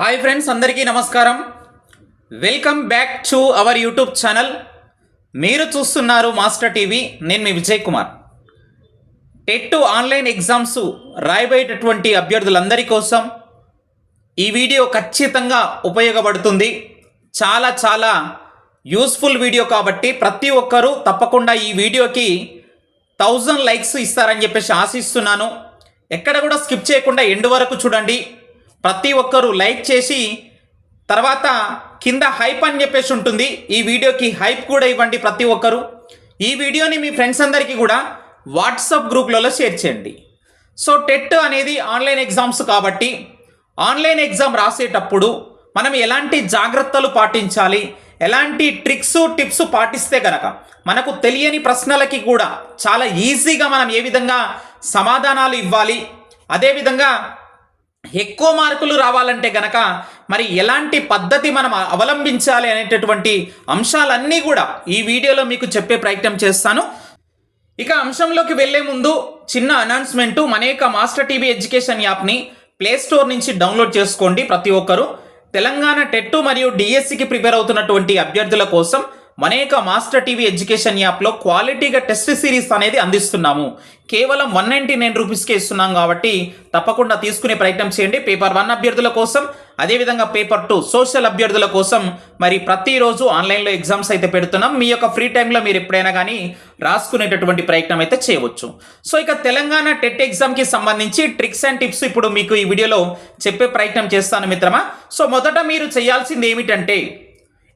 Hi friends అందరికీ నమస్కారం. Welcome back to our YouTube channel మీరు చూస్తున్నారు మాస్టర్ టీవీ నేను మీ Vijay Kumar. TET online exams రాయబోయేటటువంటి అభ్యర్థులందరి కోసం ఈ వీడియో ఖచ్చితంగా ఉపయోగపడుతుంది. చాలా చాలా యూస్ఫుల్ వీడియో కాబట్టి ప్రతి ఒక్కరూ తప్పకుండా ఈ వీడియోకి థౌజండ్ లైక్స్ ఇస్తారని చెప్పేసి ఆశిస్తున్నాను. ఎక్కడ కూడా స్కిప్ చేయకుండా ఎండ్ వరకు చూడండి. ప్రతి ఒక్కరూ లైక్ చేసి తర్వాత కింద హైప్ అని చెప్పేసి ఉంటుంది. ఈ వీడియోకి హైప్ కూడా ఇవ్వండి ప్రతి ఒక్కరూ. ఈ వీడియోని మీ ఫ్రెండ్స్ అందరికీ కూడా వాట్సాప్ గ్రూప్లలో షేర్ చేయండి. సో టెట్ అనేది ఆన్లైన్ ఎగ్జామ్స్ కాబట్టి ఆన్లైన్ ఎగ్జామ్ రాసేటప్పుడు మనం ఎలాంటి జాగ్రత్తలు పాటించాలి ఎలాంటి ట్రిక్స్ టిప్స్ పాటిస్తే కనుక మనకు తెలియని ప్రశ్నలకి కూడా చాలా ఈజీగా మనం ఏ విధంగా సమాధానాలు ఇవ్వాలి అదేవిధంగా ఎక్కువ మార్కులు రావాలంటే గనక మరి ఎలాంటి పద్ధతి మనం అవలంబించాలి అనేటటువంటి అంశాలన్నీ కూడా ఈ వీడియోలో మీకు చెప్పే ప్రయత్నం చేస్తాను. ఇక అంశంలోకి వెళ్ళే ముందు చిన్న అనౌన్స్మెంట్. మన యొక్క మాస్టర్ టీవీ ఎడ్యుకేషన్ యాప్ని ప్లే స్టోర్ నుంచి డౌన్లోడ్ చేసుకోండి ప్రతి ఒక్కరూ. తెలంగాణ టెట్ మరియు డిఎస్సికి ప్రిపేర్ అవుతున్నటువంటి అభ్యర్థుల కోసం మనేక మాస్టర్ టీవీ ఎడ్యుకేషన్ యాప్లో క్వాలిటీగా టెస్ట్ సిరీస్ అనేది అందిస్తున్నాము. కేవలం వన్ నైంటీ నైన్ రూపీస్కే ఇస్తున్నాం కాబట్టి తప్పకుండా తీసుకునే ప్రయత్నం చేయండి. పేపర్ వన్ అభ్యర్థుల కోసం అదేవిధంగా పేపర్ టూ సోషల్ అభ్యర్థుల కోసం మరి ప్రతిరోజు ఆన్లైన్లో ఎగ్జామ్స్ అయితే పెడుతున్నాం. మీ యొక్క ఫ్రీ టైంలో మీరు ఎప్పుడైనా కానీ రాసుకునేటటువంటి ప్రయత్నం అయితే చేయవచ్చు. సో ఇక తెలంగాణ టెట్ ఎగ్జామ్కి సంబంధించి ట్రిక్స్ అండ్ టిప్స్ ఇప్పుడు మీకు ఈ వీడియోలో చెప్పే ప్రయత్నం చేస్తాను మిత్రమా. సో మొదట మీరు చేయాల్సింది ఏమిటంటే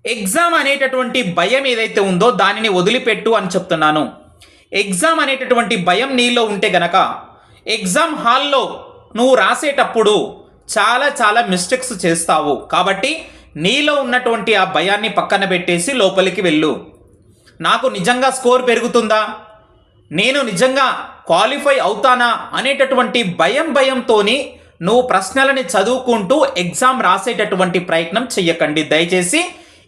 ఎగ్జామ్ అనేటటువంటి భయం ఏదైతే ఉందో దానిని వదిలిపెట్టు అని చెప్తున్నాను. ఎగ్జామ్ అనేటటువంటి భయం నీలో ఉంటే గనక ఎగ్జామ్ హాల్లో నువ్వు రాసేటప్పుడు చాలా చాలా మిస్టేక్స్ చేస్తావు. కాబట్టి నీలో ఉన్నటువంటి ఆ భయాన్ని పక్కన పెట్టేసి లోపలికి వెళ్ళు. నాకు నిజంగా స్కోర్ పెరుగుతుందా? నేను నిజంగా క్వాలిఫై అవుతానా? అనేటటువంటి భయం భయంతోని నువ్వు ప్రశ్నలని చదువుకుంటూ ఎగ్జామ్ రాసేటటువంటి ప్రయత్నం చెయ్యకండి. దయచేసి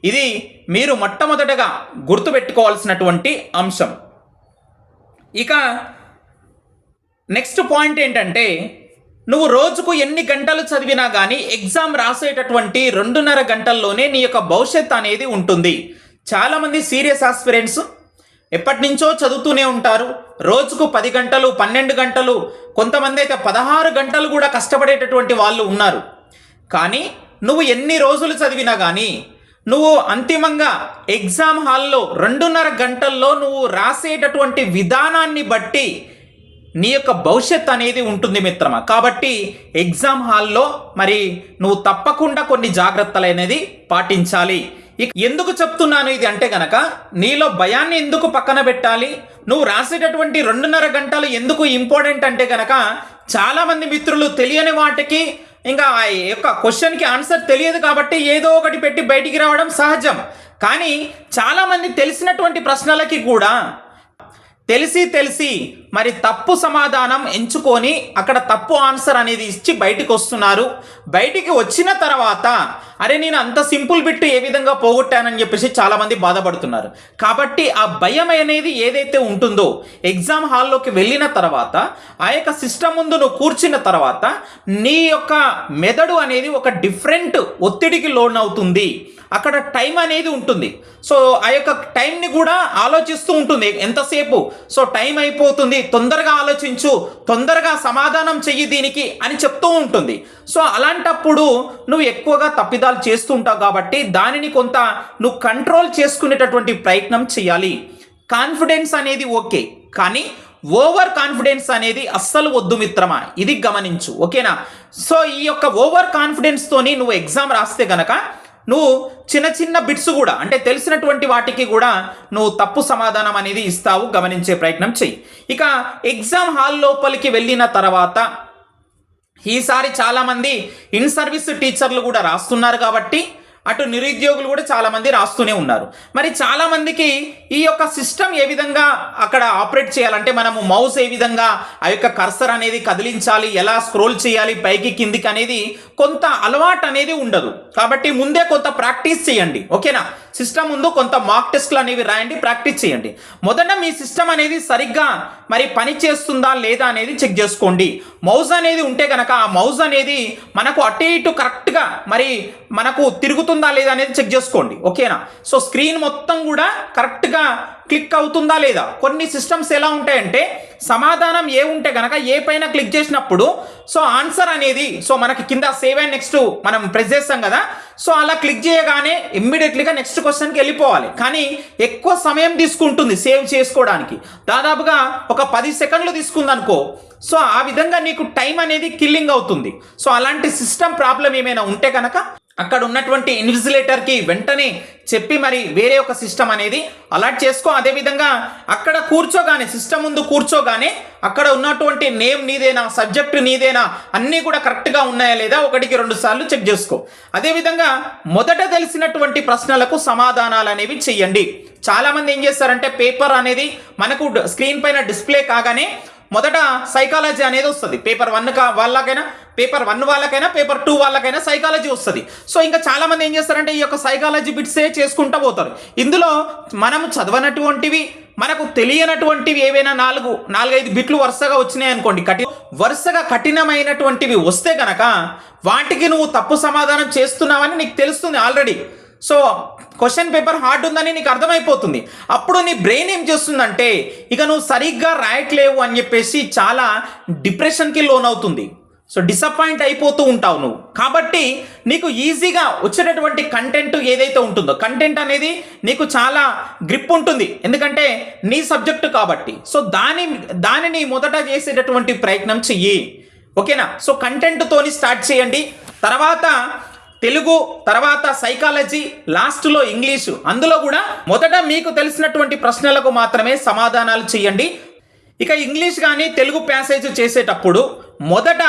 ఇది మీరు మొట్టమొదటగా గుర్తుపెట్టుకోవాల్సినటువంటి అంశం. ఇక నెక్స్ట్ పాయింట్ ఏంటంటే నువ్వు రోజుకు ఎన్ని గంటలు చదివినా కానీ ఎగ్జామ్ రాసేటటువంటి రెండున్నర గంటల్లోనే నీ యొక్క భవిష్యత్ అనేది ఉంటుంది. చాలామంది సీరియస్ ఆస్పిరెంట్స్ ఎప్పటి నుంచో చదువుతూనే ఉంటారు. రోజుకు పది గంటలు పన్నెండు గంటలు కొంతమంది అయితే పదహారు గంటలు కూడా కష్టపడేటటువంటి వాళ్ళు ఉన్నారు. కానీ నువ్వు ఎన్ని రోజులు చదివినా కానీ నువ్వు అంతిమంగా ఎగ్జామ్ హాల్లో రెండున్నర గంటల్లో నువ్వు రాసేటటువంటి విధానాన్ని బట్టి నీ యొక్క భవిష్యత్ అనేది ఉంటుంది మిత్రమా? కాబట్టి ఎగ్జామ్ హాల్లో మరి నువ్వు తప్పకుండా కొన్ని జాగ్రత్తలు అనేది పాటించాలి. ఇక ఎందుకు చెప్తున్నాను ఇది అంటే గనక నీలో భయాన్ని ఎందుకు పక్కన పెట్టాలి? నువ్వు రాసేటటువంటి రెండున్నర గంటలు ఎందుకు ఇంపార్టెంట్ అంటే గనక చాలామంది మిత్రులు తెలియని వాటికి ఇంకా ఆ యొక్క క్వశ్చన్కి ఆన్సర్ తెలియదు కాబట్టి ఏదో ఒకటి పెట్టి బయటికి రావడం సహజం. కానీ చాలామంది తెలిసినటువంటి ప్రశ్నలకి కూడా తెలిసి తెలిసి మరి తప్పు సమాధానం ఎంచుకొని అక్కడ తప్పు ఆన్సర్ అనేది ఇచ్చి బయటికి వస్తున్నారు. బయటికి వచ్చిన తర్వాత అరే నేను అంత సింపుల్ బిట్ ఏ విధంగా పోగొట్టానని చెప్పేసి చాలామంది బాధపడుతున్నారు. కాబట్టి ఆ భయం అనేది ఏదైతే ఉంటుందో ఎగ్జామ్ హాల్లోకి వెళ్ళిన తర్వాత ఆ యొక్క సిస్టమ్ ముందు నువ్వు కూర్చున్న తర్వాత నీ యొక్క మెదడు అనేది ఒక డిఫరెంట్ ఒత్తిడికి లోన్ అవుతుంది అక్కడ టైం అనేది ఉంటుంది. సో ఆ యొక్క టైంని కూడా ఆలోచిస్తూ ఉంటుంది ఎంతసేపు. సో టైం అయిపోతుంది. తొందరగా ఆలోచించు తొందరగా సమాధానం చెయ్యి దీనికి అని చెప్తూ ఉంటుంది. సో అలాంటప్పుడు నువ్వు ఎక్కువగా తప్పిదాలు చేస్తూ ఉంటావు కాబట్టి దానిని కొంత నువ్వు కంట్రోల్ చేసుకునేటటువంటి ప్రయత్నం చేయాలి కాన్ఫిడెన్స్ అనేది ఓకే కానీ ఓవర్ కాన్ఫిడెన్స్ అనేది అస్సలు వద్దు మిత్రమా? ఇది గమనించు ఓకేనా? సో ఈ యొక్క ఓవర్ కాన్ఫిడెన్స్తోని నువ్వు ఎగ్జామ్ రాస్తే గనక నువ్వు చిన్న చిన్న బిట్స్ కూడా అంటే తెలిసినటువంటి వాటికి కూడా నువ్వు తప్పు సమాధానం అనేది ఇస్తావు గమనించే ప్రయత్నం చెయ్యి. ఇక ఎగ్జామ్ హాల్ లోపలికి వెళ్ళిన తర్వాత ఈసారి చాలామంది ఇన్ సర్వీస్ టీచర్లు కూడా రాస్తున్నారు కాబట్టి అటు నిరుద్యోగులు కూడా చాలామంది రాస్తూనే ఉన్నారు. మరి చాలామందికి ఈ యొక్క సిస్టమ్ ఏ విధంగా అక్కడ ఆపరేట్ చేయాలంటే మనము మౌస్ ఏ విధంగా ఆ యొక్క కర్సర్ అనేది కదిలించాలి ఎలా స్క్రోల్ చేయాలి పైకి కిందికి అనేది కొంత అలవాటు అనేది ఉండదు. కాబట్టి ముందే కొంత ప్రాక్టీస్ చేయండి ఓకేనా? సిస్టమ్ ముందు కొంత మాక్ టెస్ట్లు అనేవి రాయండి ప్రాక్టీస్ చేయండి. మొదట మీ సిస్టమ్ అనేది సరిగ్గా మరి పని చేస్తుందా లేదా అనేది చెక్ చేసుకోండి. మౌస్ అనేది ఉంటే కనుక ఆ మౌస్ అనేది మనకు అటు ఇటు కరెక్ట్గా మరి మనకు తిరుగుతూ లేదా అనేది చెక్ చేసుకోండి. ఓకేనా? సో స్క్రీన్ మొత్తం కూడా కరెక్ట్గా క్లిక్ అవుతుందా లేదా? కొన్ని సిస్టమ్స్ ఎలా ఉంటాయంటే సమాధానం ఏ ఉంటే కనుక ఏ పైన క్లిక్ చేసినప్పుడు సో ఆన్సర్ అనేది సో మనకి కింద సేవ్ అండ్ నెక్స్ట్ మనం ప్రెస్ చేస్తాం కదా సో అలా క్లిక్ చేయగానే ఇమ్మీడియట్లీగా నెక్స్ట్ క్వశ్చన్కి వెళ్ళిపోవాలి. కానీ ఎక్కువ సమయం తీసుకుంటుంది సేవ్ చేసుకోవడానికి. దాదాపుగా ఒక పది సెకండ్లు తీసుకుందనుకో సో ఆ విధంగా నీకు టైం అనేది కిల్లింగ్ అవుతుంది. సో అలాంటి సిస్టమ్ ప్రాబ్లం ఏమైనా ఉంటే కనుక అక్కడ ఉన్నటువంటి ఇన్విజిలేటర్కి వెంటనే చెప్పి మరి వేరే ఒక సిస్టమ్ అనేది అలర్ట్ చేసుకో. అదేవిధంగా అక్కడ కూర్చోగానే సిస్టమ్ ముందు కూర్చోగానే అక్కడ ఉన్నటువంటి నేమ్ నీదేనా సబ్జెక్ట్ నీదేనా అన్నీ కూడా కరెక్ట్గా ఉన్నాయా లేదా ఒకటికి రెండు సార్లు చెక్ చేసుకో. అదేవిధంగా మొదట తెలిసినటువంటి ప్రశ్నలకు సమాధానాలు అనేవి చెయ్యండి. చాలామంది ఏం చేస్తారంటే పేపర్ అనేది మనకు స్క్రీన్ పైన డిస్ప్లే కాగానే మొదట సైకాలజీ అనేది వస్తుంది. పేపర్ వన్ కా వాళ్ళకైనా పేపర్ వన్ వాళ్ళకైనా పేపర్ టూ వాళ్ళకైనా సైకాలజీ వస్తుంది. సో ఇంకా చాలామంది ఏం చేస్తారంటే ఈ యొక్క సైకాలజీ బిట్సే చేసుకుంటూ పోతారు. ఇందులో మనము చదవనటువంటివి మనకు తెలియనటువంటివి ఏవైనా నాలుగు నాలుగైదు బిట్లు వరుసగా వచ్చినాయి అనుకోండి. కఠిన వరుసగా కఠినమైనటువంటివి వస్తే గనక వాటికి నువ్వు తప్పు సమాధానం చేస్తున్నావని నీకు తెలుస్తుంది already so question paper hard ఉందని నీకు అర్థమైపోతుంది. అప్పుడు నీ బ్రెయిన్ ఏం చేస్తుందంటే ఇక నువ్వు సరిగ్గా రాయట్లేవు అని చెప్పేసి చాలా డిప్రెషన్కి లోన్ అవుతుంది సో డిసప్పాయింట్ అయిపోతూ ఉంటావు నువ్వు. కాబట్టి నీకు ఈజీగా వచ్చేటటువంటి కంటెంట్ ఏదైతే ఉంటుందో కంటెంట్ అనేది నీకు చాలా గ్రిప్ ఉంటుంది. ఎందుకంటే నీ సబ్జెక్టు కాబట్టి. సో దాని దానిని మొదట చేసేటటువంటి ప్రయత్నం చెయ్యి. ఓకేనా సో కంటెంట్తోని స్టార్ట్ చేయండి. తర్వాత తెలుగు తర్వాత సైకాలజీ లాస్ట్లో ఇంగ్లీషు. అందులో కూడా మొదట మీకు తెలిసినటువంటి ప్రశ్నలకు మాత్రమే సమాధానాలు చేయండి ఇక ఇంగ్లీష్ కానీ తెలుగు ప్యాసేజ్ చేసేటప్పుడు మొదట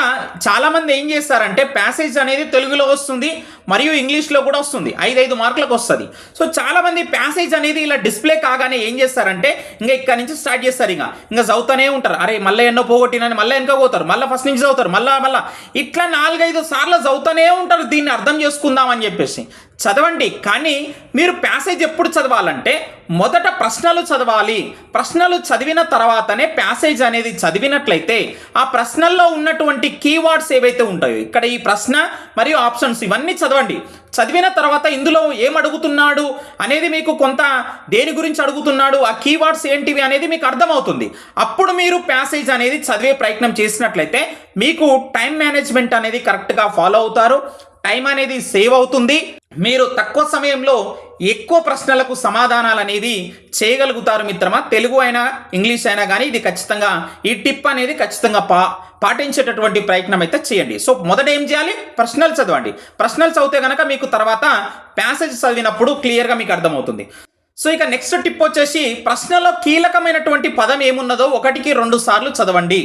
చాలామంది ఏం చేస్తారంటే ప్యాసేజ్ అనేది తెలుగులో వస్తుంది. మరియు ఇంగ్లీష్లో కూడా వస్తుంది. ఐదు ఐదు మార్కులకు వస్తుంది. సో చాలామంది ప్యాసేజ్ అనేది ఇలా డిస్ప్లే కాగానే ఏం చేస్తారంటే ఇంకా ఇక్కడ నుంచి స్టార్ట్ చేస్తారు ఇంకా. ఇంకా చదువుతూనే ఉంటారు. అరే మళ్ళీ ఎన్నో పోగొట్టినని మళ్ళీ వెనక పోతారు. మళ్ళీ ఫస్ట్ నుంచి చదువుతారు. మళ్ళీ మళ్ళీ. ఇట్లా నాలుగైదు సార్లు చదువుతూనే ఉంటారు. దీన్ని అర్థం చేసుకుందామని చెప్పేసి. చదవండి. కానీ మీరు ప్యాసేజ్ ఎప్పుడు చదవాలంటే మొదట ప్రశ్నలు చదవాలి. ప్రశ్నలు చదివిన తర్వాతనే ప్యాసేజ్ అనేది చదివినట్లయితే ఆ ప్రశ్నల్లో ఉన్నటువంటి కీవర్డ్స్ ఏవైతే ఉంటాయో ఇక్కడ ఈ ప్రశ్న మరియు ఆప్షన్స్ ఇవన్నీ చదవండి. చదివిన తర్వాత ఇందులో ఏం అడుగుతున్నాడు అనేది మీకు కొంత దేని గురించి అడుగుతున్నాడు ఆ కీవర్డ్స్ ఏంటివి అనేది మీకు అర్థమవుతుంది. అప్పుడు మీరు ప్యాసేజ్ అనేది చదివే ప్రయత్నం చేసినట్లయితే మీకు టైం మేనేజ్మెంట్ అనేది కరెక్ట్గా ఫాలో అవుతారు. టైం అనేది సేవ్ అవుతుంది. మీరు తక్కువ సమయంలో ఎక్కువ ప్రశ్నలకు సమాధానాలు అనేది చేయగలుగుతారు మిత్రమా? తెలుగు అయినా ఇంగ్లీష్ అయినా కానీ ఇది ఖచ్చితంగా ఈ టిప్ అనేది ఖచ్చితంగా పా పాటించేటటువంటి ప్రయత్నం అయితే చేయండి. సో మొదట ఏం చేయాలి? ప్రశ్నలు చదవండి. ప్రశ్నలు చదివితే కనుక మీకు తర్వాత ప్యాసేజ్ చదివినప్పుడు క్లియర్గా మీకు అర్థమవుతుంది. సో ఇక నెక్స్ట్ టిప్ వచ్చేసి ప్రశ్నలో కీలకమైనటువంటి పదం ఏమున్నదో ఒకటికి రెండు సార్లు చదవండి.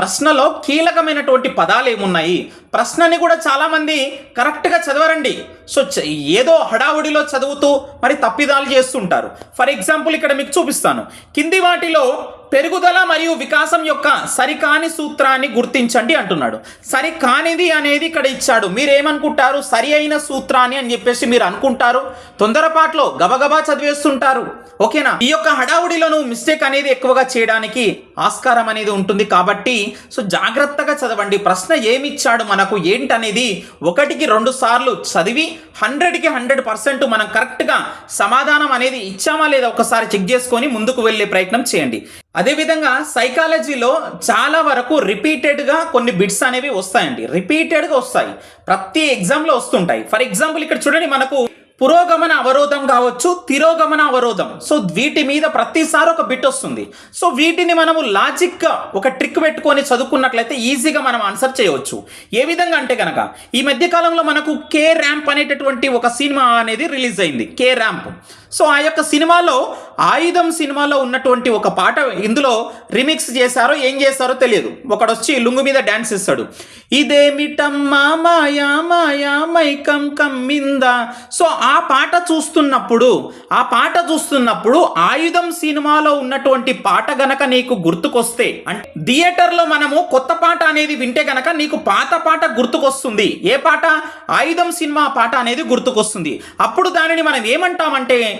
ప్రశ్నలో కీలకమైనటువంటి పదాలు ఏమున్నాయి? ప్రశ్నని కూడా చాలామంది కరెక్ట్గా చదవరండి. సో ఏదో హడావుడిలో చదువుతూ మరి తప్పిదాలు చేస్తుంటారు. ఫర్ ఎగ్జాంపుల్ ఇక్కడ మీకు చూపిస్తాను. కింది వాటిలో పెరుగుదల మరియు వికాసం యొక్క సరికాని సూత్రాన్ని గుర్తించండి అంటున్నాడు. సరికానిది అనేది ఇక్కడ ఇచ్చాడు. మీరేమనుకుంటారు? సరి అయిన సూత్రాన్ని అని చెప్పేసి మీరు అనుకుంటారు. తొందరపాట్లో గబగబా చదివేస్తుంటారు. ఓకేనా? ఈ యొక్క హడావుడిలోను మిస్టేక్ అనేది ఎక్కువగా చేయడానికి ఆస్కారం అనేది ఉంటుంది కాబట్టి సో జాగ్రత్తగా చదవండి. ప్రశ్న ఏమి ఇచ్చాడు మనకు? ఏంటనేది ఒకటికి రెండు సార్లు చదివి హండ్రెడ్కి హండ్రెడ్ పర్సెంట్ మనం కరెక్ట్గా సమాధానం అనేది ఇచ్చామా లేదా ఒకసారి చెక్ చేసుకొని ముందుకు వెళ్ళే ప్రయత్నం చేయండి. అదేవిధంగా సైకాలజీలో చాలా వరకు రిపీటెడ్గా కొన్ని బిట్స్ అనేవి వస్తాయండి. రిపీటెడ్గా వస్తాయి. ప్రతి ఎగ్జామ్లో వస్తుంటాయి. ఫర్ ఎగ్జాంపుల్ ఇక్కడ చూడండి మనకు పురోగమన అవరోధం కావచ్చు తిరోగమన అవరోధం. సో వీటి మీద ప్రతిసారి ఒక బిట్ వస్తుంది. సో వీటిని మనము లాజిక్గా ఒక ట్రిక్ పెట్టుకొని చదువుకున్నట్లయితే ఈజీగా మనం ఆన్సర్ చేయవచ్చు. ఏ విధంగా అంటే కనుక ఈ మధ్య కాలంలో మనకు కే ర్యాంప్ అనేటటువంటి ఒక సినిమా అనేది రిలీజ్ అయింది. కే ర్యాంప్ సో ఆ యొక్క సినిమాలో ఆయుధం సినిమాలో ఉన్నటువంటి ఒక పాట ఇందులో రిమిక్స్ చేశారో ఏం చేశారో తెలియదు. ఒకడు వచ్చి లుంగు మీద డ్యాన్స్ ఇస్తాడు ఇదేమిటమ్మా మాయా మాయా మైకం కమ్మిందా? సో ఆ పాట చూస్తున్నప్పుడు ఆ పాట చూస్తున్నప్పుడు ఆయుధం సినిమాలో ఉన్నటువంటి పాట గనక నీకు గుర్తుకొస్తే అంటే థియేటర్లో మనము కొత్త పాట అనేది వింటే గనక నీకు పాత పాట గుర్తుకొస్తుంది. ఏ పాట? ఆయుధం సినిమా పాట అనేది గుర్తుకొస్తుంది. అప్పుడు దానిని మనం ఏమంటామంటే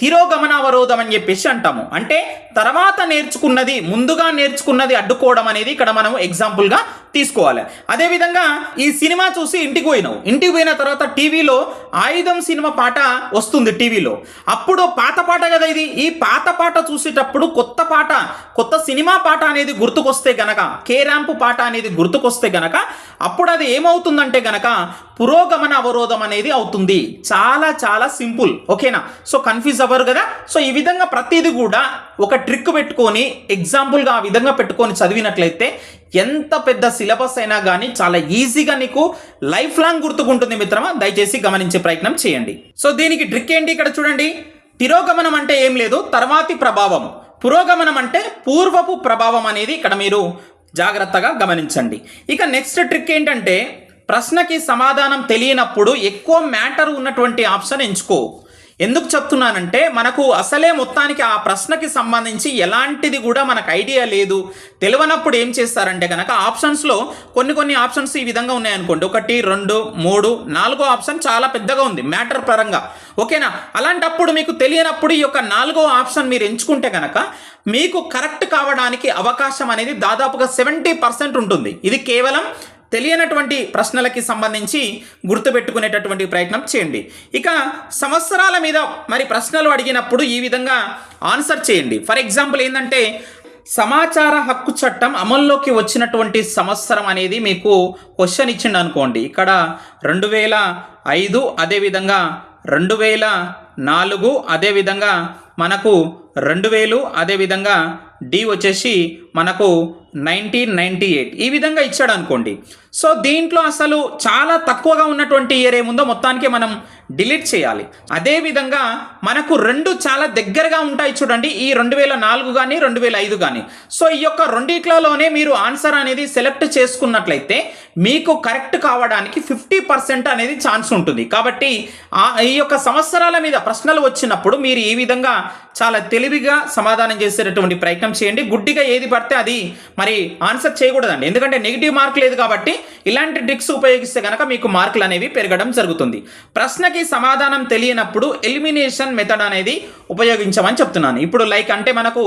తిరోగమనావరోధం అని చెప్పేసి అంటాము. అంటే తర్వాత నేర్చుకున్నది ముందుగా నేర్చుకున్నది అడ్డుకోవడం అనేది ఇక్కడ మనం ఎగ్జాంపుల్గా తీసుకోవాలి. అదేవిధంగా ఈ సినిమా చూసి ఇంటికి పోయినావు. ఇంటికి పోయిన తర్వాత టీవీలో ఆయుధం సినిమా పాట వస్తుంది టీవీలో. అప్పుడు పాత పాట కదా ఇది. ఈ పాత పాట చూసేటప్పుడు కొత్త పాట కొత్త సినిమా పాట అనేది గుర్తుకొస్తే గనక కే పాట అనేది గుర్తుకొస్తే గనక అప్పుడు అది ఏమవుతుందంటే గనక పురోగమన అవరోధం అనేది అవుతుంది. చాలా చాలా సింపుల్. ఓకేనా? సో కన్ఫ్యూజ్ చదవరు కదా. సో ఈ విధంగా ప్రతిదీ కూడా ఒక ట్రిక్ పెట్టుకొని ఎగ్జాంపుల్గా ఆ విధంగా పెట్టుకొని చదివినట్లయితే ఎంత పెద్ద సిలబస్ అయినా కానీ చాలా ఈజీగా నీకు లైఫ్ లాంగ్ గుర్తుకుంటుంది మిత్రమా? దయచేసి గమనించే ప్రయత్నం చేయండి. సో దీనికి ట్రిక్ ఏంటి ఇక్కడ చూడండి. తిరోగమనం అంటే ఏం లేదు తర్వాతి ప్రభావం. పురోగమనం అంటే పూర్వపు ప్రభావం అనేది ఇక్కడ మీరు జాగ్రత్తగా గమనించండి. ఇక నెక్స్ట్ ట్రిక్ ఏంటంటే ప్రశ్నకి సమాధానం తెలియనప్పుడు ఎక్కువ మ్యాటర్ ఉన్నటువంటి ఆప్షన్ ఎంచుకో. ఎందుకు చెప్తున్నానంటే మనకు అసలే మొత్తానికి ఆ ప్రశ్నకి సంబంధించి ఎలాంటిది కూడా మనకు ఐడియా లేదు. తెలియనప్పుడు ఏం చేస్తారంటే కనుక ఆప్షన్స్లో కొన్ని కొన్ని ఆప్షన్స్ ఈ విధంగా ఉన్నాయనుకోండి. ఒకటి రెండు మూడు నాలుగో ఆప్షన్ చాలా పెద్దగా ఉంది. మ్యాటర్ పరంగా. ఓకేనా? అలాంటప్పుడు మీకు తెలియనప్పుడు ఈ యొక్క నాలుగో ఆప్షన్ మీరు ఎంచుకుంటే కనుక మీకు కరెక్ట్ కావడానికి అవకాశం అనేది దాదాపుగా సెవెంటీ పర్సెంట్ ఉంటుంది. ఇది కేవలం తెలియనటువంటి ప్రశ్నలకి సంబంధించి గుర్తుపెట్టుకునేటటువంటి ప్రయత్నం చేయండి. ఇక సంవత్సరాల మీద మరి ప్రశ్నలు అడిగినప్పుడు ఈ విధంగా ఆన్సర్ చేయండి. ఫర్ ఎగ్జాంపుల్ ఏంటంటే సమాచార హక్కు చట్టం అమల్లోకి వచ్చినటువంటి సంవత్సరం అనేది మీకు క్వశ్చన్ ఇచ్చిండు అనుకోండి. ఇక్కడ రెండు వేల ఐదు అదేవిధంగా రెండు వేల నాలుగు అదేవిధంగా మనకు రెండు వేలు అదేవిధంగా డి వచ్చేసి మనకు నైన్టీన్ నైంటీ ఎయిట్. ఈ విధంగా ఇచ్చాడు అనుకోండి. సో దీంట్లో అసలు చాలా తక్కువగా ఉన్నటువంటి ఇయర్ ఏముందో మొత్తానికి మనం డిలీట్ చేయాలి. అదేవిధంగా మనకు రెండు చాలా దగ్గరగా ఉంటాయి చూడండి. ఈ రెండు వేల నాలుగు కానీ రెండు వేల ఐదు కానీ సో ఈ యొక్క రెండిట్లలోనే మీరు ఆన్సర్ అనేది సెలెక్ట్ చేసుకున్నట్లయితే మీకు కరెక్ట్ కావడానికి ఫిఫ్టీ పర్సెంట్ అనేది ఛాన్స్ ఉంటుంది. కాబట్టి ఆ ఈ యొక్క సంవత్సరాల మీద ప్రశ్నలు వచ్చినప్పుడు మీరు ఈ విధంగా చాలా తెలివిగా సమాధానం చేసేటటువంటి ప్రయత్నం చేయండి. గుడ్డిగా ఏది పడితే అది మరి ఆన్సర్ చేయకూడదండి. ఎందుకంటే నెగిటివ్ మార్క్ లేదు కాబట్టి ఇలాంటి ట్రిక్స్ ఉపయోగిస్తే కనుక మీకు మార్కులు అనేవి పెరగడం జరుగుతుంది. ప్రశ్నకి సమాధానం తెలియనప్పుడు ఎలిమినేషన్ మెథడ్ అనేది ఉపయోగించమని చెప్తున్నాను. ఇప్పుడు లైక్ అంటే మనకు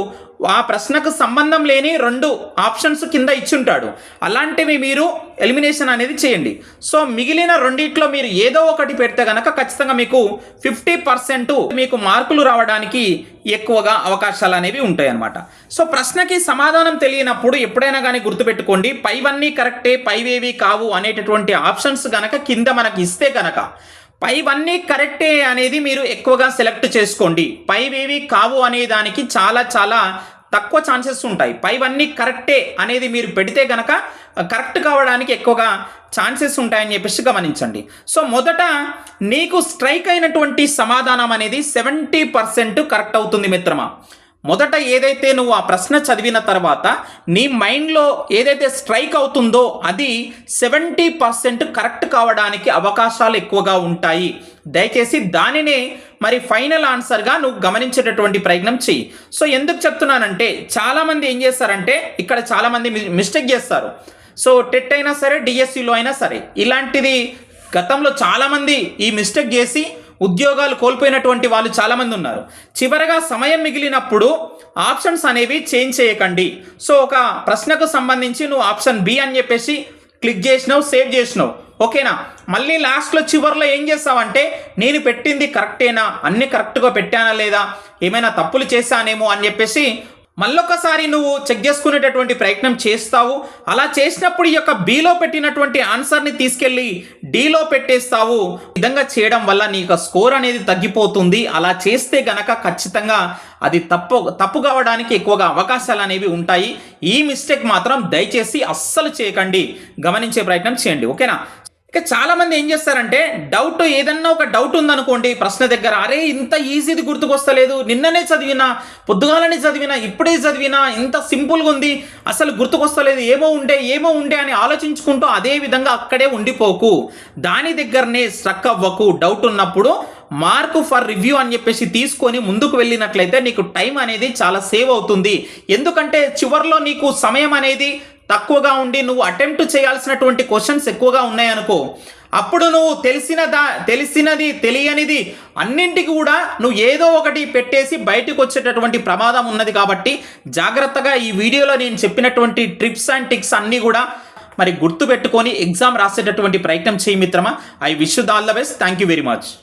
ఆ ప్రశ్నకు సంబంధం లేని రెండు ఆప్షన్స్ కింద ఇచ్చుంటాడు. అలాంటివి మీరు ఎలిమినేషన్ అనేది చేయండి. సో మిగిలిన రెండిట్లో మీరు ఏదో ఒకటి పెడితే కనుక ఖచ్చితంగా మీకు ఫిఫ్టీ పర్సెంట్ మీకు మార్కులు రావడానికి ఎక్కువగా అవకాశాలు అనేవి ఉంటాయి అన్నమాట సో ప్రశ్నకి సమాధానం తెలియనప్పుడు ఎప్పుడైనా కానీ గుర్తుపెట్టుకోండి పైవన్నీ కరెక్టే పైవేవి కావు అనేటటువంటి ఆప్షన్స్ గనక కింద మనకి ఇస్తే కనుక పైవన్నీ కరెక్టే అనేది మీరు ఎక్కువగా సెలెక్ట్ చేసుకోండి. పైవేవి కావు అనే దానికి చాలా చాలా తక్కువ ఛాన్సెస్ ఉంటాయి. పైవన్నీ కరెక్టే అనేది మీరు పెడితే గనక కరెక్ట్ కావడానికి ఎక్కువగా ఛాన్సెస్ ఉంటాయని చెప్పేసి గమనించండి. సో మొదట నీకు స్ట్రైక్ అయినటువంటి సమాధానం అనేది సెవెంటీ పర్సెంట్ కరెక్ట్ అవుతుంది మిత్రమా. మొదట ఏదైతే నువ్వు ఆ ప్రశ్న చదివిన తర్వాత నీ మైండ్లో ఏదైతే స్ట్రైక్ అవుతుందో అది సెవెంటీ పర్సెంట్ కరెక్ట్ కావడానికి అవకాశాలు ఎక్కువగా ఉంటాయి. దయచేసి దానినే మరి ఫైనల్ ఆన్సర్గా నువ్వు గమనించేటటువంటి ప్రయత్నం చెయ్యి. సో ఎందుకు చెప్తున్నానంటే చాలామంది ఏం చేస్తారంటే ఇక్కడ చాలామంది మిస్టేక్ చేస్తారు. సో టెట్ అయినా సరే డిఎస్సిలో అయినా సరే ఇలాంటిది గతంలో చాలామంది ఈ మిస్టేక్ చేసి ఉద్యోగాలు కోల్పోయినటువంటి వాళ్ళు చాలామంది ఉన్నారు. చివరగా సమయం మిగిలినప్పుడు ఆప్షన్స్ అనేవి చేంజ్ చేయకండి. సో ఒక ప్రశ్నకు సంబంధించి నువ్వు ఆప్షన్ బి అని చెప్పేసి క్లిక్ చేసినావు సేవ్ చేసినావు. ఓకేనా? మళ్ళీ లాస్ట్లో చివరిలో ఏం చేస్తావంటే నేను పెట్టింది కరెక్టేనా? అన్ని కరెక్ట్గా పెట్టానా లేదా? ఏమైనా తప్పులు చేశానేమో అని చెప్పేసి మళ్ళొకసారి నువ్వు చెక్ చేసుకునేటటువంటి ప్రయత్నం చేస్తావు. అలా చేసినప్పుడు ఈ యొక్క బీలో పెట్టినటువంటి ఆన్సర్ని తీసుకెళ్ళి డీలో పెట్టేస్తావు. విధంగా చేయడం వల్ల నీ యొక్క స్కోర్ అనేది తగ్గిపోతుంది. అలా చేస్తే గనక ఖచ్చితంగా అది తప్పు తప్పు కావడానికి ఎక్కువగా అవకాశాలు అనేవి ఉంటాయి. ఈ మిస్టేక్ మాత్రం దయచేసి అస్సలు చేయకండి. గమనించే ప్రయత్నం చేయండి. ఓకేనా? ఇక చాలామంది ఏం చేస్తారంటే డౌట్ ఏదన్నా ఒక డౌట్ ఉందనుకోండి ప్రశ్న దగ్గర అరే ఇంత ఈజీది గుర్తుకొస్తలేదు. నిన్ననే చదివినా పొద్దుగాలనే చదివినా ఇప్పుడే చదివినా ఇంత సింపుల్గా ఉంది. అసలు గుర్తుకొస్తలేదు. ఏమో ఉండే ఏమో ఉండే అని ఆలోచించుకుంటూ అదే విధంగా అక్కడే ఉండిపోకు. దాని దగ్గరనే స్ట్రక్ అవ్వకు. డౌట్ ఉన్నప్పుడు మార్కు ఫర్ రివ్యూ అని చెప్పేసి తీసుకొని ముందుకు వెళ్ళినట్లయితే నీకు టైం అనేది చాలా సేవ్ అవుతుంది. ఎందుకంటే చివర్లో నీకు సమయం అనేది తక్కువగా ఉండి నువ్వు అటెంప్ట్ చేయాల్సినటువంటి క్వశ్చన్స్ ఎక్కువగా ఉన్నాయనుకో అప్పుడు నువ్వు తెలిసిన దా తెలిసినది తెలియనిది అన్నింటికి కూడా నువ్వు ఏదో ఒకటి పెట్టేసి బయటకు వచ్చేటటువంటి ప్రమాదం ఉన్నది కాబట్టి జాగ్రత్తగా ఈ వీడియోలో నేను చెప్పినటువంటి ట్రిప్స్ అండ్ టిక్స్ అన్నీ కూడా మరి గుర్తుపెట్టుకొని ఎగ్జామ్ రాసేటటువంటి ప్రయత్నం చేయి మిత్రమా. I wish all the best thank you very much